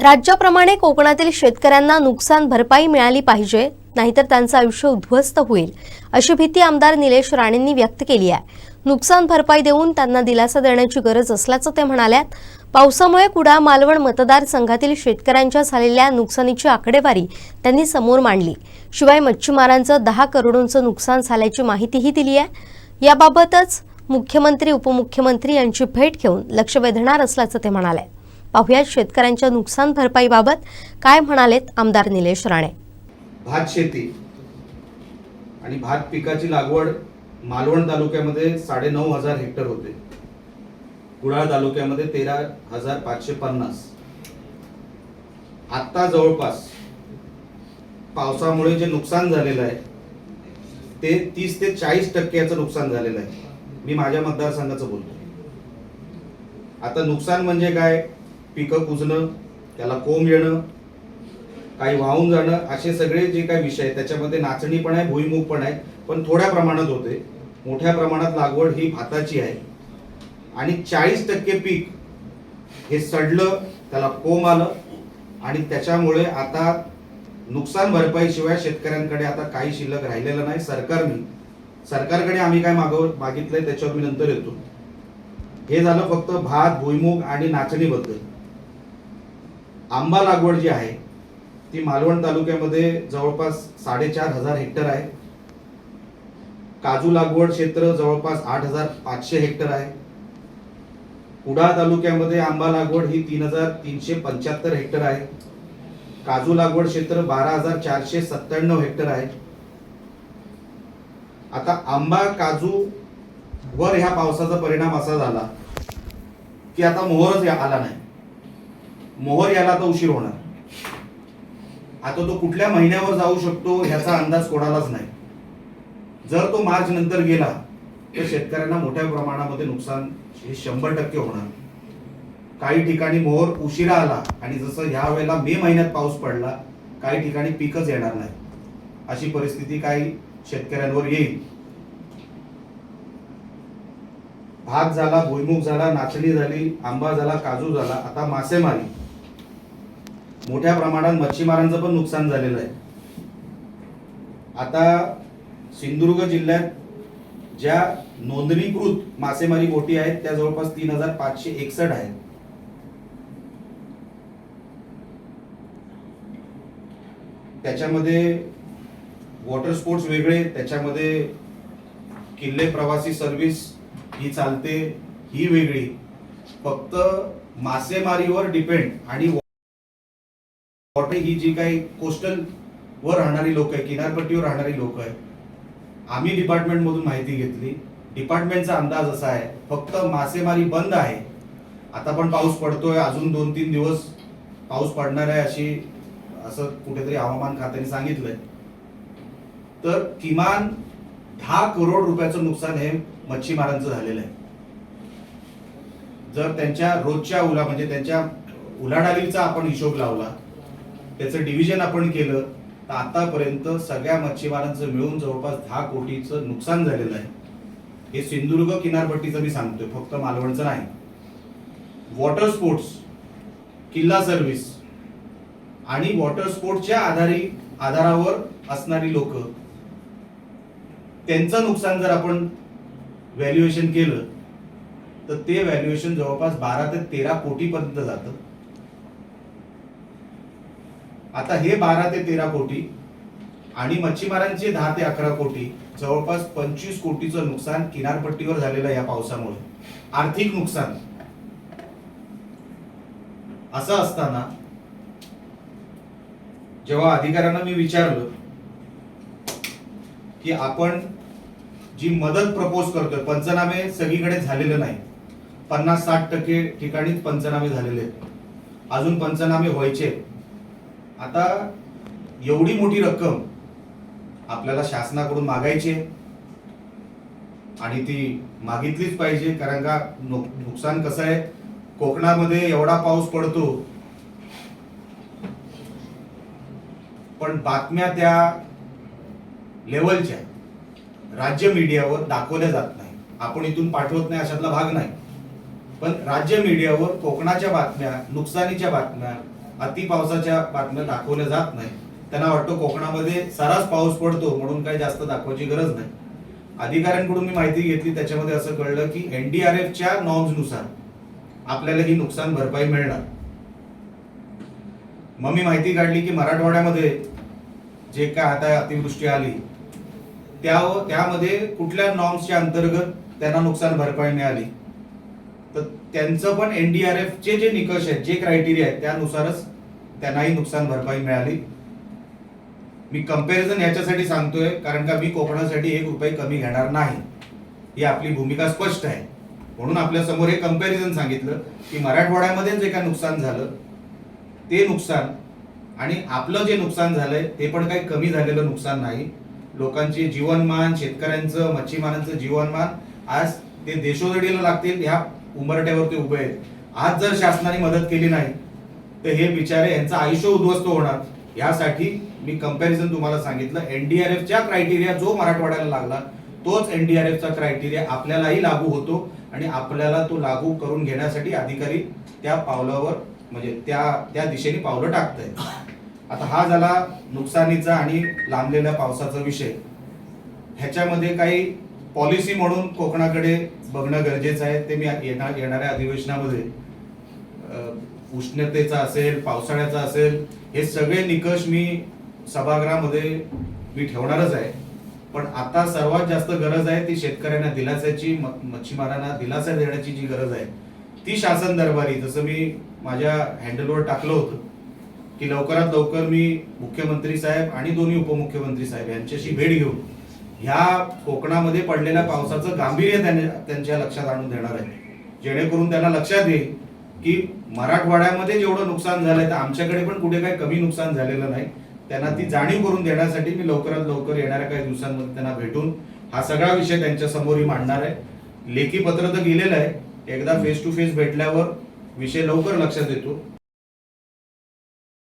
राज्याप्रमाणे कोकणातील शेतकऱ्यांना नुकसान भरपाई मिळाली पाहिजे नाहीतर त्यांचं आयुष्य उद्ध्वस्त होईल अशी भीती आमदार निलेश राणेंनी व्यक्त केली आहे. नुकसान भरपाई देऊन त्यांना दिलासा देण्याची गरज असल्याचं ते म्हणाल्यात. पावसामुळे कुडाळ मालवण मतदारसंघातील शेतकऱ्यांच्या झालेल्या नुकसानीची आकडेवारी त्यांनी समोर मांडली. शिवाय मच्छीमारांचं दहा करोडोंचं नुकसान झाल्याची माहितीही दिली आहे. याबाबतच मुख्यमंत्री उपमुख्यमंत्री यांची भेट घेऊन लक्ष वेधणार असल्याचं ते म्हणाले. पाहुयात शेतकऱ्यांच्या नुकसान भरपाईबाबत काय म्हणालेत आमदार निलेश राणे. भात शेती आणि भात पिकाची लागवड मालवण तालुक्यामध्ये साडे नऊ हजार हेक्टर होते. कुडाळ तालुक्यामध्ये तेरा हजार पाचशे पन्नास. आत्ता जवळपास पावसामुळे जे नुकसान झालेलं आहे ते तीस ते चाळीस टक्क्याचं नुकसान झालेलं आहे. मी माझ्या मतदारसंघाचं बोलतो आता नुकसान म्हणजे काय? पिकं कुजणं त्याला कोंब येणं काही वाहून जाणं असे सगळे जे काही विषय आहेत त्याच्यामध्ये नाचणी पण आहे भुईमुग पण आहे पण थोड्या प्रमाणात होते. मोठ्या प्रमाणात लागवड ही भाताची आहे. आणि चाळीस टक्के पीक हे सडलं त्याला कोंब आलं आणि त्याच्यामुळे आता नुकसान भरपाईशिवाय शेतकऱ्यांकडे आता काही शिल्लक राहिलेलं नाही. सरकारने सरकारकडे आम्ही काय मागव मागितलंय त्याच्यावर मी नंतर येतो. हे झालं फक्त भात भुईमुग आणि नाचणीबद्दल. आंबा लागवड जी आहे ती मालवण तालुक्यामध्ये जवळपास साडेचार हजार हेक्टर आहे. काजू लागवड क्षेत्र जवळपास आठ हजार पाचशे हेक्टर आहे. कुडाळ तालुक्यामध्ये आंबा लागवड ही तीन हजार तीनशे पंच्याहत्तर हेक्टर आहे. काजू लागवड क्षेत्र बारा हजार चारशे सत्त्याण्णव हेक्टर आहे. आता आंबा काजू वर ह्या पावसाचा परिणाम असा झाला की आता मोहरच आला नाही. मोहर याला आता उशीर होणार. आता तो कुठल्या महिन्यावर जाऊ शकतो ह्याचा अंदाज कोणालाच नाही. जर तो मार्च नंतर गेला तर शेतकऱ्यांना मोठ्या प्रमाणामध्ये नुकसान हे शंभर टक्के होणार. काही ठिकाणी मोहर उशिरा आला आणि जसं ह्या वेळेला मे महिन्यात पाऊस पडला काही ठिकाणी पीकच येणार नाही. अशी परिस्थिती काही शेतकऱ्यांवर येईल. भात झाला भुईमुग झाला नाचणी झाली आंबा झाला काजू झाला आता मासेमारी. मोठ्या प्रमाणात मच्छीमारांचं पण नुकसान झालेलं आहे. आता सिंधुदुर्ग जिल्ह्यात ज्या नोंदणीकृत मासेमारी बोटी आहेत त्या जवळपास तीन हजार पाचशे एकसष्ट आहेत. त्याच्यामध्ये वॉटर स्पोर्ट्स वेगळे त्याच्यामध्ये किल्ले प्रवासी सर्व्हिस ही चालते ही वेगळी. फक्त मासेमारीवर डिपेंड आणि वॉटर ही जी काही कोस्टल वर राहणारी लोक आहे किनारपट्टीवर राहणारी लोक आहे आम्ही डिपार्टमेंट मधून माहिती घेतली. डिपार्टमेंटचा अंदाज असा आहे फक्त मासेमारी बंद आहे. आता पण पाऊस पडतोय अजून दोन तीन दिवस पाऊस पडणार आहे अशी असं कुठेतरी हवामान खात्याने सांगितलंय. तर किमान दहा करोड रुपयाचं नुकसान हे मच्छीमारांचं झालेलं आहे. जर त्यांच्या रोजच्या उला म्हणजे त्यांच्या उलाढालीचा आपण हिशोब लावला त्याचं डिव्हिजन आपण केलं तर आतापर्यंत सगळ्या मच्छीमारांचं मिळून जवळपास दहा कोटीचं नुकसान झालेलं आहे. हे सिंधुदुर्ग किनारपट्टीचं मी सांगतोय फक्त मालवणचं नाही. वॉटर स्पोर्ट्स किल्ला सर्व्हिस आणि वॉटर स्पोर्ट्सच्या आधारी आधारावर असणारी लोक त्यांचं नुकसान जर आपण व्हॅल्युएशन केलं तर ते व्हॅल्युएशन जवळपास बारा ते तेरा कोटीपर्यंत जातं. आता हे बारा ते तेरा कोटी आणि मच्छीमारांचे दहा ते अकरा कोटी जवळपास पंचवीस कोटीचं नुकसान किनारपट्टीवर झालेलं या पावसामुळे. आर्थिक नुकसान. असं असताना जेव्हा अधिकाऱ्यांना मी विचारलं की आपण जी मदत प्रपोज करतोय पंचनामे सगळीकडे झालेले नाही. पन्नास साठ टक्के ठिकाणीच पंचनामे झालेले आहेत. अजून पंचनामे व्हायचे आता एवढी मोठी रक्कम आपल्याला शासनाकडून मागायची आहे. आणि ती मागितलीच पाहिजे कारण का नुकसान कसं आहे? कोकणामध्ये एवढा पाऊस पडतो. पण बातम्या त्या लेवलच्या. राज्य मीडियावर दाखवल्या जात नाही. आपण इथून पाठवत नाही अशातला भाग नाही. पण राज्य मीडियावर कोकणाच्या बातम्या नुकसानीच्या बातम्या अति पावसाच्या बातम्या दाखवल्या जात नाही. त्यांना वाटतो कोकणामध्ये सरास पाऊस पडतो म्हणून काही जास्त दाखवायची गरज नाही. अधिकाऱ्यांकडून मी माहिती घेतली त्याच्यामध्ये असं कळलं की एनडीआरएफच्या नॉर्म्सनुसार आपल्याला ही नुकसान भरपाई मिळणार. मग मी माहिती काढली की मराठवाड्यामध्ये जे काय आता अतिवृष्टी आली त्या त्यामध्ये कुठल्या नॉर्म्सच्या अंतर्गत त्यांना नुकसान भरपाई मिळाली? त्यांचं पण एनडीआरएफचे जे निकष आहेत जे क्रायटेरिया आहेत त्यानुसारच त्यांनाही नुकसान भरपाई मिळाली. मी कंपॅरिझन याच्यासाठी सांगतोय कारण का मी कोकणासाठी एक रुपये कमी घेणार नाही. ही आपली भूमिका स्पष्ट आहे. म्हणून आपल्यासमोर हे कंपॅरिझन सांगितलं की मराठवाड्यामध्ये जे काय नुकसान झालं ते नुकसान आणि आपलं जे नुकसान झालंय ते पण काही कमी झालेलं नुकसान नाही. लोकांचे जीवनमान शेतकऱ्यांचं मच्छीमारांचं जीवनमान आज ते देशोधडीला लागतील ह्या उंबरट्यावरती उभे आहेत. आज जर शासनाने मदत केली नाही तर हे बिचारे यांचं आयुष्य उद्ध्वस्त होणार. यासाठी मी कंपॅरिझन तुम्हाला सांगितलं. एनडीआरएफच्या क्रायटेरिया जो मराठवाड्याला लागला तोच एनडीआरएफचा क्रायटेरिया आपल्यालाही लागू होतो आणि आपल्याला तो लागू करून घेण्यासाठी अधिकारी त्या पावलावर म्हणजे त्या त्या दिशेने पावलं टाकतायत. आता हा झाला नुकसानीचा आणि लांबलेल्या पावसाचा विषय. ह्याच्यामध्ये काही पॉलिसी म्हणून कोकणाकडे बघणं गरजेचं आहे ते मी येणार येणाऱ्या अधिवेशनामध्ये उष्णतेचा असेल पावसाळ्याचा असेल हे सगळे निकष मी सभागृहामध्ये मी ठेवणारच आहे. पण आता सर्वात जास्त गरज आहे ती शेतकऱ्यांना दिलासाची म- मच्छीमारांना दिलासा देण्याची जी गरज आहे ती शासन दरबारी. जसं मी माझ्या हँडलवर टाकलं होतं की लवकरात लवकर मी मुख्यमंत्री साहेब आणि दोन्ही उपमुख्यमंत्री साहेब यांच्याशी भेट घेऊन ह्या कोकणामध्ये पडलेल्या पावसाचं गांभीर्य त्यांच्या लक्षात आणून देणार आहे. जेणेकरून त्यांना लक्षात येईल की मराठवाड्यामध्ये जेवढं नुकसान झालंय तर आमच्याकडे पण कुठे काही कमी नुकसान झालेलं नाही. त्यांना ती जाणीव करून देण्यासाठी मी लवकरात लवकर येणाऱ्या काही दिवसांमध्ये त्यांना भेटून हा सगळा विषय त्यांच्या समोरही मांडणार आहे. लेखी पत्र तर गेलेलं आहे. एकदा फेस टू फेस भेटल्यावर विषय लवकर लक्षात येतो.